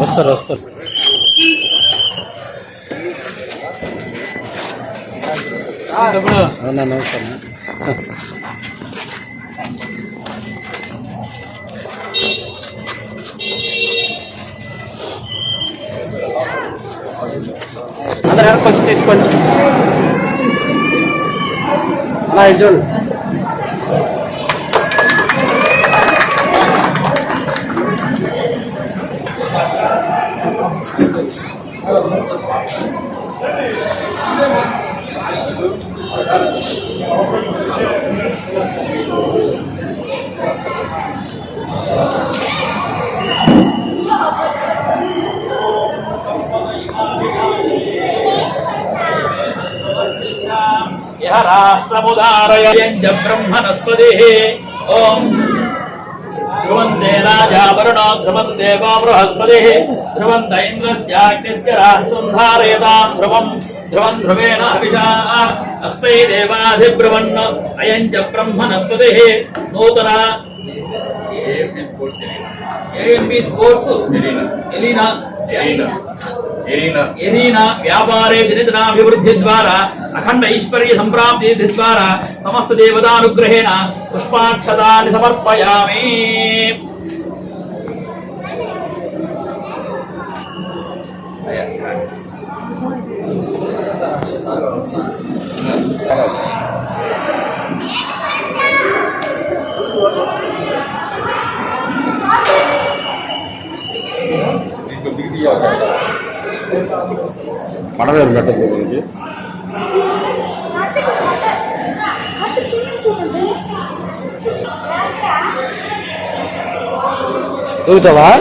వస్తారు వస్తారు అవునా నమస్కారం అందరు వెనక్కి వచ్చి తీసుకోండి అలా ఇది చూడండి ధ్రువందే రాజావరుణో దేవో బృహస్పతి ధ్రువం దైంద్రస్యాగ్నిస్య రాష్ట్రం ధారయతాం ధ్రువం ధ్రువం ధ్రువేణ అస్మై దేవాధిబ్రువన్ అయం చ బ్రహ్మణస్పతి నూతన వ్యాపారే దినదినాభివృద్ధి ద్వారా అఖండ ఐశ్వర్య సంప్రాప్తి ద్వారా సమస్త దేవతానుగ్రహేణ పుష్పాక్షతాన్ని సమర్పయామి పడవేరు పెట్టద్దు তুই তো ভাই।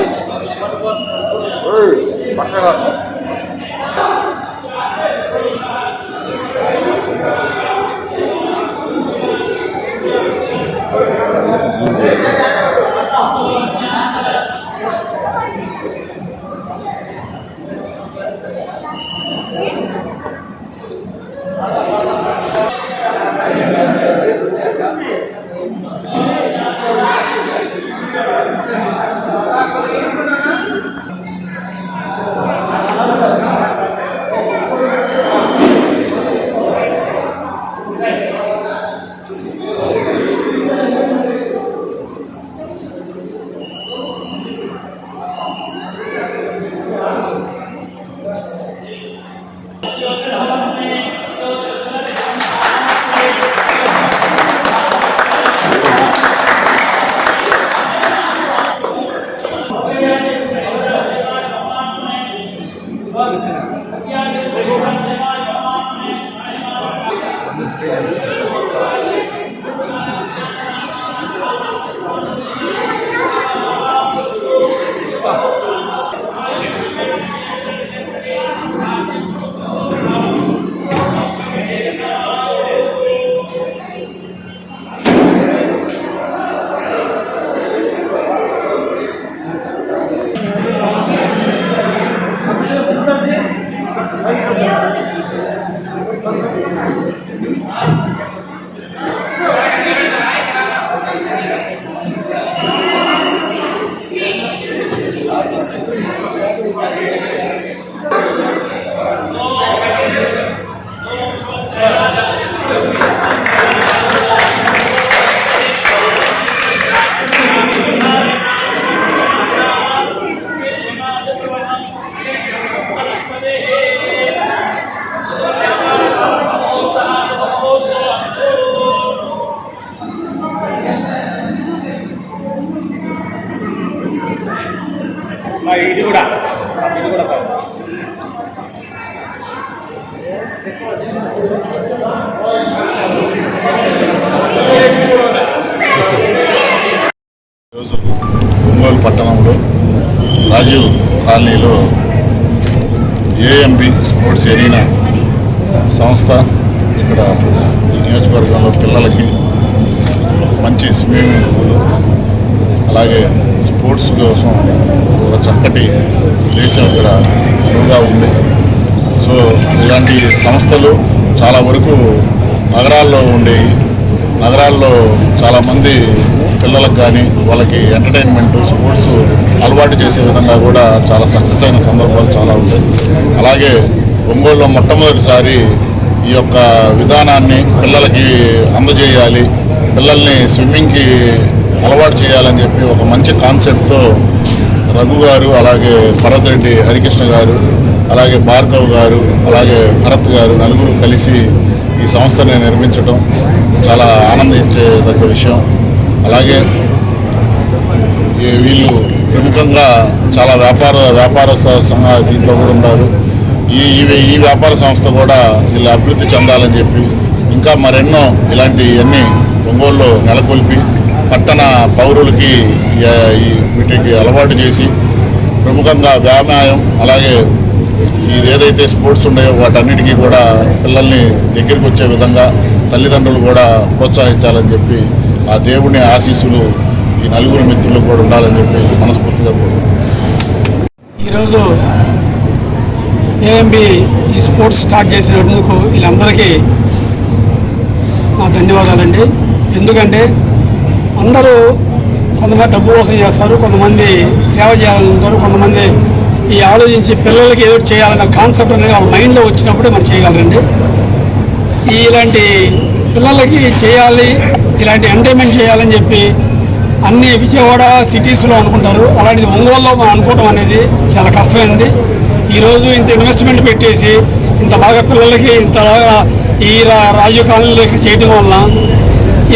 ఈరోజు ఒంగోలు పట్టణంలో రాజీవ్ కాలనీలో ఏఎంబి స్పోర్ట్స్ ఎరీనా సంస్థ ఇక్కడ ఈ నియోజకవర్గంలో పిల్లలకి మంచి స్విమ్మింగ్ పూలు అలాగే స్పోర్ట్స్ కోసం ఒక చక్కటి దేశం ఇక్కడ అనువుగా ఉంది. సో ఇలాంటి సంస్థలు చాలా వరకు నగరాల్లో ఉండేవి నగరాల్లో చాలామంది పిల్లలకు కానీ వాళ్ళకి ఎంటర్టైన్మెంట్ స్పోర్ట్స్ అలవాటు చేసే విధంగా కూడా చాలా సక్సెస్ అయిన సందర్భాలు చాలా ఉన్నాయి. అలాగే ఒంగోలులో మొట్టమొదటిసారి ఈ యొక్క విధానాన్ని పిల్లలకి అందజేయాలి పిల్లల్ని స్విమ్మింగ్కి అలవాటు చేయాలని చెప్పి ఒక మంచి కాన్సెప్ట్తో రఘు గారు అలాగే భరత్ రెడ్డి హరికృష్ణ గారు అలాగే భార్గవ్ గారు అలాగే భరత్ గారు నలుగురు కలిసి ఈ సంస్థని నిర్మించడం చాలా ఆనందించేదగ్గ విషయం. అలాగే వీళ్ళు ప్రముఖంగా చాలా వ్యాపార వ్యాపార సంఘ దీంట్లో కూడా ఉన్నారు. ఈ ఈ- ఈ వ్యాపార సంస్థ కూడా వీళ్ళు అభివృద్ధి చెందాలని చెప్పి ఇంకా మరెన్నో ఇలాంటివన్నీ ఒంగోలులో నెలకొల్పి పట్టణ పౌరులకి వీటికి అలవాటు చేసి ప్రముఖంగా వ్యాయామం అలాగే ఇది ఏదైతే స్పోర్ట్స్ ఉన్నాయో వాటన్నిటికీ కూడా పిల్లల్ని దగ్గరికి వచ్చే విధంగా తల్లిదండ్రులు కూడా ప్రోత్సహించాలని చెప్పి ఆ దేవుని ఆశీస్సులు ఈ నలుగురు మిత్రులకు కూడా ఉండాలని చెప్పి మనస్ఫూర్తిగా కోరుకుంటున్నాను ఈరోజు ఏఎంబి ఈ స్పోర్ట్స్ స్టార్ట్ చేసినందుకు వీళ్ళందరికీ నా ధన్యవాదాలండి. ఎందుకంటే అందరూ కొంతమంది డబ్బు కోసం చేస్తారు కొంతమంది సేవ చేయాలనుకుంటారు కొంతమంది ఈ ఆలోచించి పిల్లలకి ఏదో చేయాలన్న కాన్సెప్ట్ అనేది వాళ్ళ మైండ్లో వచ్చినప్పుడే మనం చేయగలరండి ఇలాంటి పిల్లలకి చేయాలి ఇలాంటి ఎంటర్టైన్మెంట్ చేయాలని చెప్పి అన్ని విజయవాడ సిటీస్లో అనుకుంటారు. అలాంటిది ఒంగోలులో మనం అనుకోవడం అనేది చాలా కష్టమైంది. ఈరోజు ఇంత ఇన్వెస్ట్మెంట్ పెట్టేసి ఇంత బాగా పిల్లలకి ఇంత ఈ రా- రాజీవ్ కాలనీలో చేయడం వలన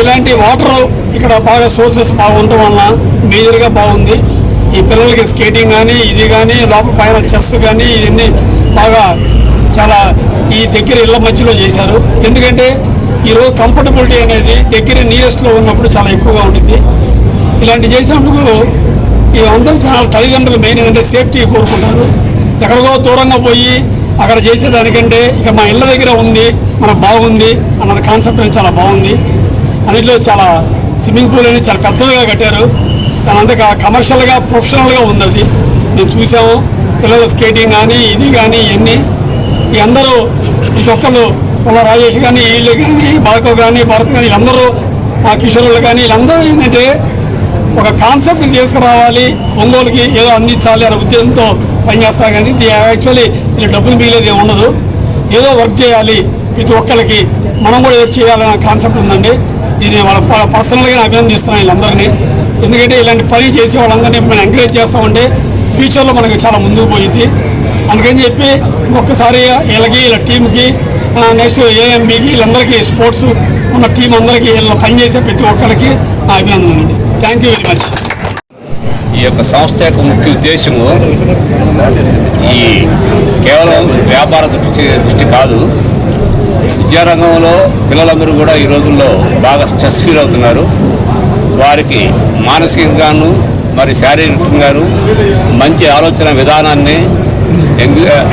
ఇలాంటి వాటర్ ఇక్కడ బాగా సోర్సెస్ బాగుండటం వలన మేజర్గా బాగుంది. ఈ పిల్లలకి స్కేటింగ్ కానీ ఇది కానీ లోపల పైన చెస్ కానీ ఇవన్నీ బాగా చాలా ఈ దగ్గర ఇళ్ళ మధ్యలో చేశారు. ఎందుకంటే ఈరోజు కంఫర్టబిలిటీ అనేది దగ్గర నియరెస్ట్లో ఉన్నప్పుడు చాలా ఎక్కువగా ఉంటుంది ఇలాంటి చేసినప్పుడు ఈ అందరూ చాలా తల్లిదండ్రులు మెయిన్ ఏంటంటే సేఫ్టీ కోరుకుంటారు. ఎక్కడికో దూరంగా పోయి అక్కడ చేసేదానికంటే ఇక మా ఇళ్ళ దగ్గర ఉంది మనకు బాగుంది అన్నది కాన్సెప్ట్ అనేది చాలా బాగుంది. అన్నిట్లో చాలా స్విమ్మింగ్ పూల్ అనేది చాలా పెద్దగా కట్టారు. అంతా కమర్షియల్గా ప్రొఫెషనల్గా ఉంది అది. మేము చూసాము పిల్లల స్కేటింగ్ కానీ ఇది కానీ ఇవన్నీ. ఈ అందరూ ప్రతి ఒక్కరు పుల్ల రాజేష్ కానీ వీళ్ళు కానీ బాకో కానీ భరత్ కానీ వీళ్ళందరూ మా కిషోరులు కానీ వీళ్ళందరూ ఏంటంటే ఒక కాన్సెప్ట్ని తీసుకురావాలి. ఒంగోలుకి ఏదో అందించాలి అనే ఉద్దేశంతో పనిచేస్తారు కానీ ఇది యాక్చువల్లీ ఇది డబ్బులు మిగిలేదు ఏమి ఉండదు. ఏదో వర్క్ చేయాలి ప్రతి ఒక్కరికి మనం కూడా ఏదో చేయాలనే కాన్సెప్ట్ ఉందండి. ఇది వాళ్ళ ప- పర్సనల్గా అభినందిస్తున్నాను వీళ్ళందరినీ. ఎందుకంటే ఇలాంటి పని చేసే వాళ్ళందరినీ మనం ఎంకరేజ్ చేస్తామంటే ఫ్యూచర్లో మనకి చాలా ముందుకు పోయింది అందుకని చెప్పి ఒక్కసారి వీళ్ళకి వీళ్ళ టీంకి నెక్స్ట్ ఏఎంబీకి వీళ్ళందరికీ స్పోర్ట్స్ ఉన్న టీం అందరికీ వీళ్ళ పనిచేసే ప్రతి ఒక్కరికి నా అభినందనలు అండి థ్యాంక్ యూ వెరీ మచ్ ఈ యొక్క సంస్థ యొక్క ముఖ్య ఉద్దేశము ఈ కేవలం వ్యాపార దృష్టి దృష్టి కాదు విద్యారంగంలో పిల్లలందరూ కూడా ఈ రోజుల్లో బాగా స్ట్రెస్ ఫీల్ అవుతున్నారు. వారికి మానసికంగాను మరి శారీరకంగాను మంచి ఆలోచన విధానాన్ని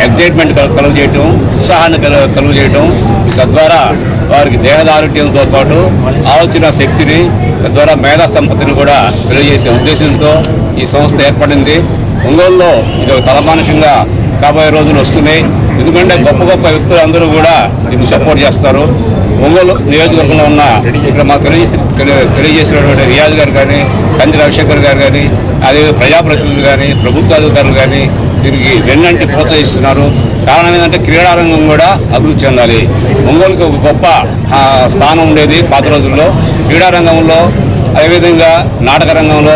ఎగ్జైట్మెంట్ కలుగజేయటం ఉత్సాహాన్ని కలు కలుగజేయటం తద్వారా వారికి దేహదారుఢ్యంతో పాటు ఆలోచన శక్తిని తద్వారా మేధా సంపత్తిని కూడా తెలియజేసే ఉద్దేశంతో ఈ సంస్థ ఏర్పడింది. ఒంగోలులో ఇది ఒక తలమానికంగా కాబోయే రోజులు వస్తున్నాయి. ఎందుకంటే గొప్ప గొప్ప వ్యక్తులు అందరూ కూడా దీన్ని సపోర్ట్ చేస్తారు. ఒంగోలు నియోజకవర్గంలో ఉన్న ఇక్కడ మాకు తెలియజేసి తెలియ- తెలియజేసినటువంటి రియాజ్ గారు కానీ కంది రవిశంకర్ గారు కానీ అదే ప్రజాప్రతినిధులు కానీ ప్రభుత్వాధికారులు కానీ దీనికి వెన్నంటి ప్రోత్సహిస్తున్నారు. కారణం ఏంటంటే క్రీడారంగం కూడా అభివృద్ధి చెందాలి. ఒంగోలుకి ఒక గొప్ప స్థానం ఉండేది పాత రోజుల్లో. క్రీడారంగంలో అదేవిధంగా నాటక రంగంలో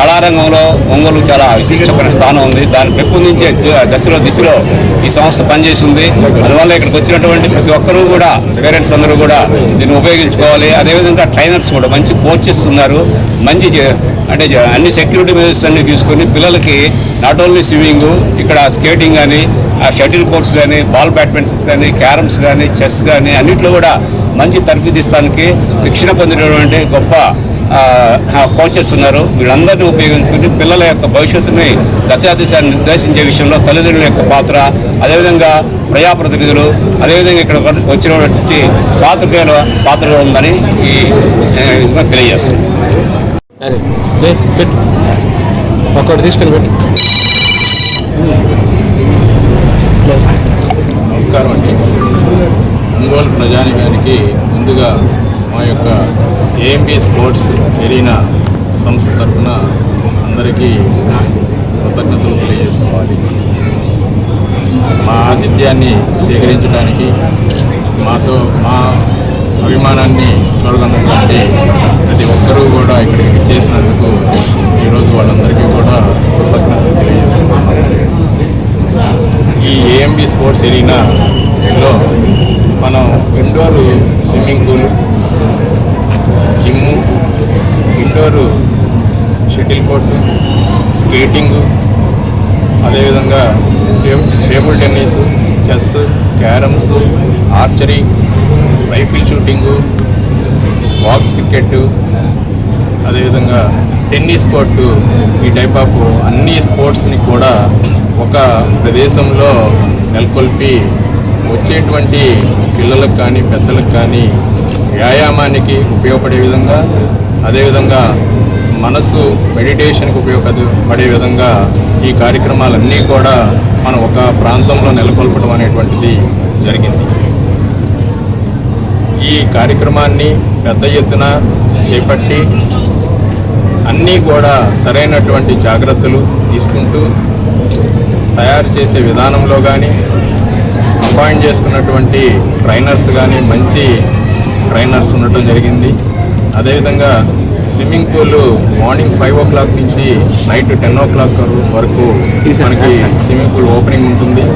కళారంగంలో ఒంగోలు చాలా విశిష్టమైన స్థానం ఉంది. దాన్ని పెంపొందించే దశలో దిశలో ఈ సంస్థ పనిచేస్తుంది అందువల్ల ఇక్కడికి వచ్చినటువంటి ప్రతి ఒక్కరూ కూడా పేరెంట్స్ అందరూ కూడా దీన్ని ఉపయోగించుకోవాలి. అదేవిధంగా ట్రైనర్స్ కూడా మంచి కోచెస్ ఉన్నారు. మంచి అంటే అన్ని సెక్యూరిటీ మెజర్స్ అన్ని తీసుకొని పిల్లలకి నాట్ ఓన్లీ స్విమ్మింగ్ ఇక్కడ స్కేటింగ్ కానీ ఆ షటిల్ కోర్ట్స్ కానీ బాల్ బ్యాడ్మింటన్ కానీ క్యారమ్స్ కానీ చెస్ కానీ అన్నిట్లో కూడా మంచి తర్ఫీదిస్తానికి శిక్షణ పొందినటువంటి గొప్ప కోచెస్ ఉన్నారు. వీళ్ళందరినీ ఉపయోగించుకుని పిల్లల యొక్క భవిష్యత్తుని దశాదిశాన్ని నిర్దేశించే విషయంలో తల్లిదండ్రుల యొక్క పాత్ర అదేవిధంగా ప్రజాప్రతినిధులు అదేవిధంగా ఇక్కడ వచ్చినటువంటి పాత్రికేయుల పాత్ర ఉందని ఈ పెట్టు. ఒక్కటి తీసుకొని పెట్టు. నమస్కారం అండి. ఒంగోలు ప్రజానికానికి ముందుగా మా యొక్క ఏఎంబి స్పోర్ట్స్ ఎరీనా సంస్థ తరఫున అందరికీ కృతజ్ఞతలు తెలియజేసుకోవాలి. మా ఆతిథ్యాన్ని స్వీకరించడానికి మాతో మా అభిమానాన్ని చూడగలిగినటువంటి ప్రతి ఒక్కరూ కూడా ఇక్కడికి చేసినందుకు ఈరోజు వాళ్ళందరికీ కూడా కృతజ్ఞతలు తెలియజేసుకున్నాను ఈ ఏఎంబి స్పోర్ట్స్ ఎరీనాలో మనం indoor swimming pool gym indoor shuttle court skating అదేవిధంగా table tennis chess carroms archery rifle shooting box cricket అదేవిధంగా టెన్నిస్ కోర్టు ఈ టైప్ ఆఫ్ అన్ని స్పోర్ట్స్ని కూడా ఒక ప్రదేశంలో నెలకొల్పి వచ్చేటువంటి పిల్లలకు కానీ పెద్దలకు కానీ వ్యాయామానికి ఉపయోగపడే విధంగా అదేవిధంగా మనసు మెడిటేషన్కి ఉపయోగపడే విధంగా ఈ కార్యక్రమాలన్నీ కూడా మనం ఒక ప్రాంతంలో నెలకొల్పడం అనేటువంటిది జరిగింది. ఈ కార్యక్రమాన్ని పెద్ద ఎత్తున చేపట్టి అన్నీ కూడా సరైనటువంటి జాగ్రత్తలు తీసుకుంటూ తయారు చేసే విధానంలో కానీ అపాయింట్ చేసుకున్నటువంటి ట్రైనర్స్ కానీ మంచి ట్రైనర్స్ ఉండటం జరిగింది. అదేవిధంగా swimming pool morning five o'clock నుంచి నైట్ టెన్ ఓ క్లాక్ వరకు మనకి స్విమ్మింగ్ పూల్ ఓపెనింగ్ ఉంటుంది.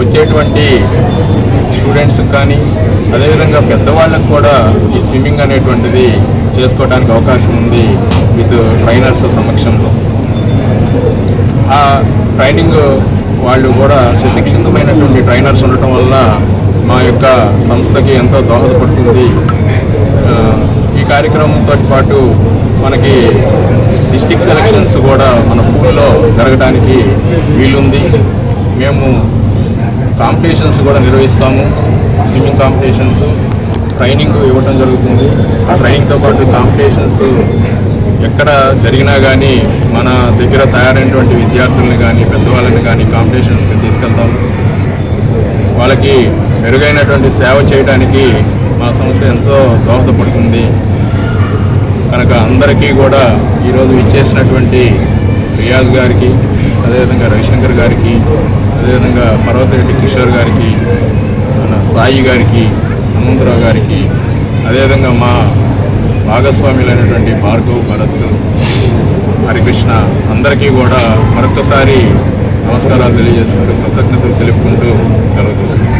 వచ్చేటువంటి స్టూడెంట్స్కి కానీ అదేవిధంగా పెద్దవాళ్ళకు కూడా ఈ స్విమ్మింగ్ అనేటువంటిది చేసుకోవడానికి అవకాశం ఉంది విత్ ట్రైనర్స్ సమక్షంలో. ఆ ట్రైనింగ్ వాళ్ళు కూడా సుశిక్షితమైనటువంటి ట్రైనర్స్ ఉండటం వల్ల మా యొక్క సంస్థకి ఎంతో దోహదపడుతుంది. ఈ కార్యక్రమంతో పాటు మనకి డిస్టిక్ సెలక్షన్స్ కూడా మన పూల్లో జరగడానికి వీలుంది. మేము కాంపిటీషన్స్ కూడా నిర్వహిస్తాము. స్విమ్మింగ్ కాంపిటీషన్స్ ట్రైనింగ్ ఇవ్వటం జరుగుతుంది. ఆ ట్రైనింగ్తో పాటు కాంపిటీషన్స్ ఎక్కడ జరిగినా కానీ మన దగ్గర తయారైనటువంటి విద్యార్థుల్ని కానీ పెద్దవాళ్ళని కానీ కాంపిటీషన్స్కి తీసుకెళ్తాం. వాళ్ళకి మెరుగైనటువంటి సేవ చేయడానికి మా సంస్థ ఎంతో దోహదపడుతుంది. కనుక అందరికీ కూడా ఈరోజు ఇచ్చేసినటువంటి రియాజ్ గారికి అదేవిధంగా రవిశంకర్ గారికి అదేవిధంగా పర్వతిరెడ్డి కిషోర్ గారికి మన సాయి గారికి హనుమంతరావు గారికి అదేవిధంగా మా భాగస్వాములైనటువంటి భార్గవ్ భరత్ హరికృష్ణ అందరికీ కూడా మరొకసారి నమస్కారాలు తెలియజేసుకుంటూ కృతజ్ఞతలు తెలుపుకుంటూ సెలవు తీసుకుంటాం